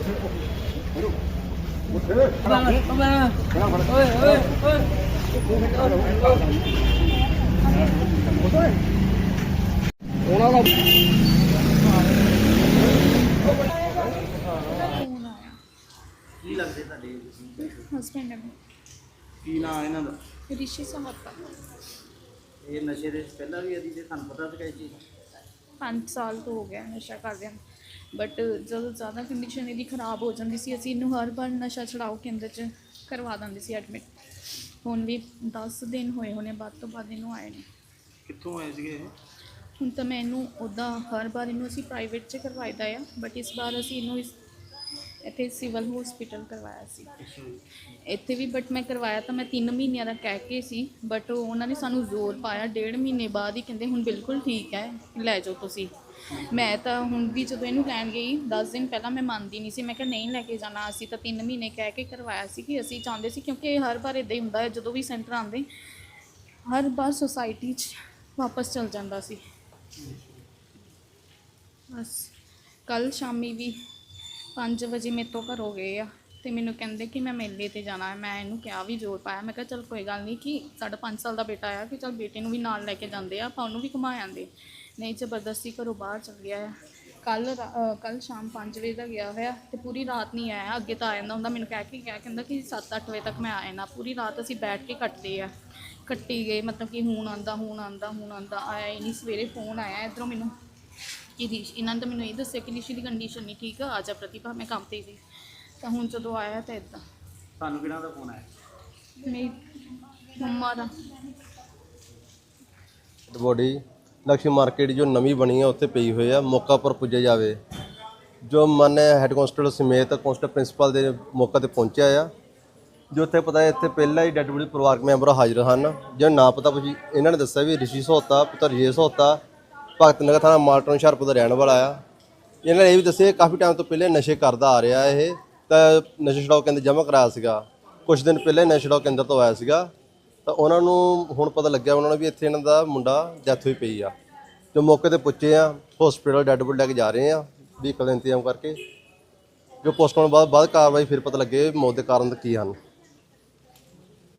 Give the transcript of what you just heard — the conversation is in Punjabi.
ਕੀ ਹੈ। ਉਹਨਾਂ ਦਾ ਕੀ ਲੱਗਦੇ ਤੁਹਾਡੇ ਹਸਬੈਂਡ ਹੈ ਕੀ ਨਾਂ ਇਹਨਾਂ ਦਾ? ਰਿਸ਼ੀ ਸਮੱਤਾ ਇਹ ਨਸ਼ੇ ਦੇ ਪਹਿਲਾਂ ਵੀ ਅਦੀ ਤੇ ਤੁਹਾਨੂੰ ਪਤਾ ਸੀਗਾ ਇਹ ਚੀਜ਼? 5 ਸਾਲ ਤੋਂ ਹੋ ਗਿਆ ਨਸ਼ਾ ਕਰਦਿਆਂ ਬਟ ਜਦੋਂ ਜ਼ਿਆਦਾ ਕੰਡੀਸ਼ਨ ਇਹਦੀ ਖਰਾਬ ਹੋ ਜਾਂਦੀ ਸੀ ਅਸੀਂ ਇਹਨੂੰ ਹਰ ਵਾਰ ਨਸ਼ਾ ਛਡਾਓ ਕੇਂਦਰ 'ਚ ਕਰਵਾ ਦਿੰਦੇ ਸੀ ਐਡਮਿਟ ਹੁਣ ਵੀ 10 ਦਿਨ ਹੋਏ ਹੋਣੇ ਬਾਅਦ ਤੋਂ ਬਾਅਦ ਇਹਨੂੰ ਆਏ ਨੇ। ਕਿੱਥੋਂ ਆਏ ਸੀਗੇ ਇਹ? ਹੁਣ ਤਾਂ ਮੈਂ ਇਹਨੂੰ ਉੱਦਾਂ ਹਰ ਵਾਰ ਇਹਨੂੰ ਅਸੀਂ ਪ੍ਰਾਈਵੇਟ 'ਚ ਕਰਵਾਈਦਾ ਆ ਬਟ ਇਸ ਵਾਰ ਅਸੀਂ ਇਹਨੂੰ ਇਸ ਇੱਥੇ ਸਿਵਲ ਹਸਪੀਟਲ ਕਰਵਾਇਆ ਸੀ। ਇੱਥੇ ਵੀ ਬਟ ਮੈਂ ਕਰਵਾਇਆ ਤਾਂ ਮੈਂ 3 ਮਹੀਨਿਆਂ ਦਾ ਕਹਿ ਕੇ ਸੀ ਬਟ ਉਹਨਾਂ ਨੇ ਸਾਨੂੰ ਜ਼ੋਰ ਪਾਇਆ ਡੇਢ ਮਹੀਨੇ ਬਾਅਦ ਹੀ ਕਹਿੰਦੇ ਹੁਣ ਬਿਲਕੁਲ ਠੀਕ ਹੈ ਲੈ ਜਾਓ ਤੁਸੀਂ। ਮੈਂ ਤਾਂ ਹੁਣ ਵੀ ਜਦੋਂ ਇਹਨੂੰ ਲੈਣ ਗਈ 10 ਦਿਨ ਪਹਿਲਾਂ ਮੈਂ ਮੰਨਦੀ ਨਹੀਂ ਸੀ ਮੈਂ ਕਿਹਾ ਨਹੀਂ ਲੈ ਕੇ ਜਾਣਾ ਅਸੀਂ ਤਾਂ 3 ਮਹੀਨੇ ਕਹਿ ਕੇ ਕਰਵਾਇਆ ਸੀ ਕਿ ਅਸੀਂ ਚਾਹੁੰਦੇ ਸੀ ਕਿਉਂਕਿ ਇਹ ਹਰ ਵਾਰ ਇਦਾਂ ਹੀ ਹੁੰਦਾ ਹੈ ਜਦੋਂ ਵੀ ਸੈਂਟਰ ਆਉਂਦੇ ਹਰ ਵਾਰ ਸੁਸਾਇਟੀ 'ਚ ਵਾਪਸ ਚਲ ਜਾਂਦਾ ਸੀ। ਬਸ ਕੱਲ ਸ਼ਾਮੀ ਵੀ 5 ਵਜੇ ਮੇਰੇ ਤੋਂ ਘਰੋਂ ਗਏ ਆ ਤੇ ਮੈਨੂੰ ਕਹਿੰਦੇ ਕਿ ਮੈਂ ਮੇਲੇ ਤੇ ਜਾਣਾ ਹੈ, ਮੈਂ ਇਹਨੂੰ ਕਿਹਾ ਵੀ ਜ਼ੋਰ ਪਾਇਆ। ਮੈਂ ਕਿਹਾ, ਚਲ ਕੋਈ ਗੱਲ ਨਹੀਂ ਕਿ ਸਾਡਾ 5 ਸਾਲ ਦਾ ਬੇਟਾ ਆ ਕਿ ਚਲ ਬੇਟੇ ਨੂੰ ਵੀ ਨਾਲ ਲੈ ਕੇ ਜਾਂਦੇ ਆ, ਆਪਾਂ ਉਹਨੂੰ ਵੀ ਘੁਮਾ ਆਂਦੇ। ਨਹੀਂ, ਜ਼ਬਰਦਸਤੀ ਘਰੋਂ ਬਾਹਰ ਚਲ ਗਿਆ ਆ। ਕੱਲ ਕੱਲ ਸ਼ਾਮ 5 ਵਜੇ ਦਾ ਗਿਆ ਹੋਇਆ ਤੇ ਪੂਰੀ ਰਾਤ ਨਹੀਂ ਆਇਆ, ਅੱਗੇ ਤਾਂ ਆ ਜਾਂਦਾ ਹੁੰਦਾ। ਮੈਨੂੰ ਕਹਿ ਕੇ ਗਿਆ, ਕਹਿੰਦਾ ਕਿ 7-8 ਵਜੇ ਤੱਕ ਮੈਂ ਆਇਆ ਨਾ ਪੂਰੀ ਰਾਤ ਅਸੀਂ ਬੈਠ ਕੇ ਕੱਟਦੇ ਆ। ਕੱਟੀ ਗਏ, ਮਤਲਬ ਕਿ ਹੁਣ ਆਂਦਾ ਹੁਣ ਆਂਦਾ ਹੁਣ ਆਂਦਾ, ਆਇਆ ਹੀ ਨਹੀਂ। ਸਵੇਰੇ ਫੋਨ ਆਇਆ ਇਧਰੋਂ ਮੈਨੂੰ। ਕਿ ਰਿਸ਼ ਇਹਨਾਂ ਨੇ ਤਾਂ ਮੈਨੂੰ ਇਹ ਦੱਸਿਆ ਕਿ ਰਿਸ਼ੀ ਦੀ ਕੰਡੀਸ਼ਨ ਨਹੀਂ ਠੀਕ ਆ ਜਾ ਪ੍ਰਤਿਭਾ ਮੈਂ ਕੰਮ ਤੇ ਸੀ। ਤਾਂ ਹੁਣ ਜਦੋਂ ਆਇਆ ਤਾਂ ਇਦਾਂ ਤੁਹਾਨੂੰ ਕਿਹਨਾਂ ਦਾ ਫੋਨ ਆਇਆ? ਮੇਰੀ ਮੰਮਾ ਦਾ। ਬੋਡੀ ਲక్ష్ਮੀ ਮਾਰਕੀਟ ਜੋ ਨਵੀਂ ਬਣੀ ਹੈ ਉੱਥੇ ਪਈ ਹੋਈ ਹੈ ਮੌਕਾ ਪਰ ਪੁੱਜਿਆ ਜਾਵੇ। ਜੋ ਮਾਨੇ ਹੈੱਡ ਕਾਂਸਟੇਬਲ ਸਮੇਤ ਕਾਂਸਟੇਬਲ ਪ੍ਰਿੰਸੀਪਲ ਦੇ ਮੌਕਾ ਤੇ ਪਹੁੰਚਿਆ ਆ ਜੋ ਉੱਥੇ ਪਤਾ ਹੈ ਇੱਥੇ ਪਹਿਲਾਂ ਹੀ ਡੈਡ ਬੋਡੀ ਪਰਿਵਾਰਕ ਮੈਂਬਰ ਹਾਜ਼ਰ ਹਨ। ਜੇ ਨਾ ਪਤਾ ਪੁੱਛੀ ਇਹਨਾਂ ਨੇ ਦੱਸਿਆ ਵੀ ਰਿਸ਼ੀ ਸੋਤਾ ਪੁੱਤਰ ਜੇ ਸੋਤਾ ਭਗਤ ਨਗਰ ਥਾਣਾ ਮਾਲਟਨ ਹੁਸ਼ਿਆਰਪੁਰ ਦਾ ਰਹਿਣ ਵਾਲਾ ਆ। ਇਹਨਾਂ ਨੇ ਇਹ ਵੀ ਦੱਸਿਆ ਕਾਫੀ ਟਾਈਮ ਤੋਂ ਪਹਿਲੇ ਨਸ਼ੇ ਕਰਦਾ ਆ ਰਿਹਾ ਇਹ। ਤਾਂ ਨਸ਼ੇ ਛਡਾਓ ਕੇਂਦਰ ਜਮ੍ਹਾਂ ਕਰਾਇਆ ਸੀਗਾ। ਕੁਝ ਦਿਨ ਪਹਿਲੇ ਨਸ਼ੇ ਛਡਾਓ ਕੇਂਦਰ ਤੋਂ ਆਇਆ ਸੀਗਾ। ਤਾਂ ਉਹਨਾਂ ਨੂੰ ਹੁਣ ਪਤਾ ਲੱਗਿਆ ਉਹਨਾਂ ਨੂੰ ਵੀ ਇੱਥੇ ਇਹਨਾਂ ਦਾ ਮੁੰਡਾ ਡੈਥ ਹੋਈ ਪਈ ਆ। ਜੋ ਮੌਕੇ ਤੇ ਪੁੱਛੇ ਆ ਹਸਪੀਟਲ ਡੈਡ ਬੋਡੀ ਲੈ ਕੇ ਜਾ ਰਹੇ ਆ ਵਹੀਕਲ ਦਾ ਇੰਤਜ਼ਾਮ ਕਰਕੇ। ਜੋ ਪੋਸਟਮਾਰਟਮ ਬਾਅਦ ਬਾਅਦ ਕਾਰਵਾਈ ਫਿਰ ਪਤਾ ਲੱਗੇ ਮੌਤ ਦੇ ਕਾਰਨ ਕੀ ਹਨ।